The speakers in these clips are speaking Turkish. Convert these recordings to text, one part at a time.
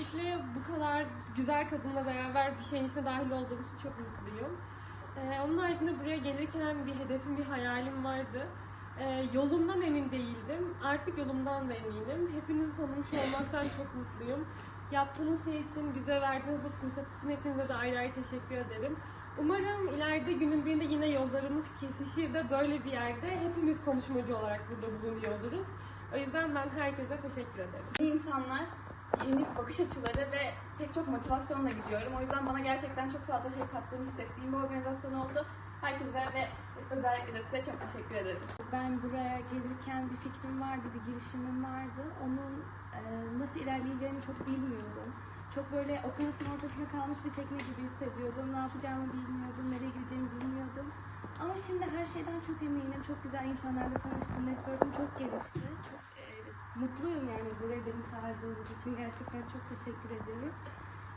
Öncelikle bu kadar güzel kadınla beraber bir şeyin içine dahil olduğum için çok mutluyum. Ee, onun haricinde buraya gelirken bir hedefim, bir hayalim vardı. Ee, yolumdan emin değildim. Artık yolumdan da eminim. Hepinizi tanımış olmaktan çok mutluyum. Yaptığınız şey için, bize verdiğiniz bu fırsat için hepinize de ayrı ayrı teşekkür ederim. Umarım ileride günün birinde yine yollarımız kesişir de böyle bir yerde hepimiz konuşmacı olarak burada bulunuyor oluruz. O yüzden ben herkese teşekkür ederim. İnsanlar, yeni bakış açıları ve pek çok motivasyonla gidiyorum. O yüzden bana gerçekten çok fazla şey kattığını hissettiğim bir organizasyon oldu. Herkese ve özellikle de size çok teşekkür ederim. Ben buraya gelirken bir fikrim vardı, bir girişimim vardı. Onun e, nasıl ilerleyeceğini çok bilmiyordum. Çok böyle okyanusun ortasında kalmış bir tekne gibi hissediyordum. Ne yapacağımı bilmiyordum, nereye gideceğimi bilmiyordum. Ama şimdi her şeyden çok eminim. Çok güzel insanlarla tanıştım. Network'üm çok gelişti. Mutluyum yani buraya beni çağırdığınız için. Gerçekten çok teşekkür ediyorum.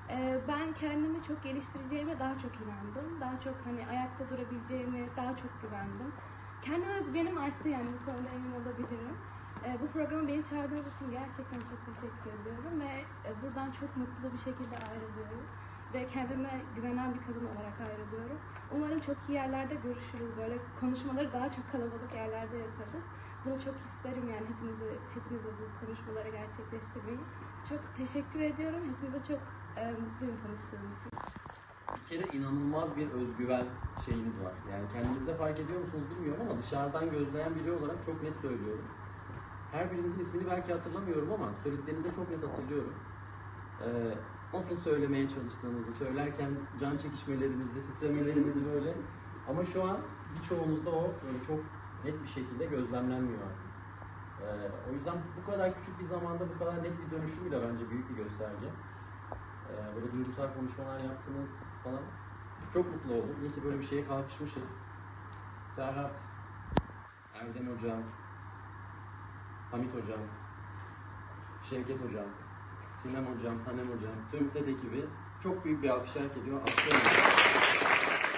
Ee, ben kendimi çok geliştireceğime daha çok inandım. Daha çok hani ayakta durabileceğime daha çok güvendim. Kendi özgüvenim arttı yani bu konuda emin olabilirim. Ee, bu programa beni çağırdığınız için gerçekten çok teşekkür ediyorum ve e, buradan çok mutlu bir şekilde ayrılıyorum. Ve kendime güvenen bir kadın olarak ayrılıyorum. Umarım çok iyi yerlerde görüşürüz. Böyle konuşmaları daha çok kalabalık yerlerde yaparız. Bunu çok isterim yani hepinize, hepinize bu konuşmaları gerçekleştirmeyi. Çok teşekkür ediyorum. Hepinize çok e, mutluyum tanıştığım için. Bir kere inanılmaz bir özgüven şeyiniz var. Yani kendinizde fark ediyor musunuz bilmiyorum ama dışarıdan gözleyen biri olarak çok net söylüyorum. Her birinizin ismini belki hatırlamıyorum ama söylediklerinizi çok net hatırlıyorum. Ee, nasıl söylemeye çalıştığınızı, söylerken can çekişmelerinizi, titremelerinizi böyle. Ama şu an birçoğunuzda o böyle çok net bir şekilde gözlemlenmiyor artık. Ee, o yüzden bu kadar küçük bir zamanda bu kadar net bir dönüşüm bile bence büyük bir gösterge. Ee, böyle duygusal konuşmalar yaptınız falan. Çok mutlu oldum. İyi ki böyle bir şeye kalkışmışız. Serhat, Erdem Hocam, Hamit Hocam, Şevket Hocam, Sinem Hocam, Sanem Hocam, tüm TED ekibi çok büyük bir alkış hak ediyor. Alkışlarım.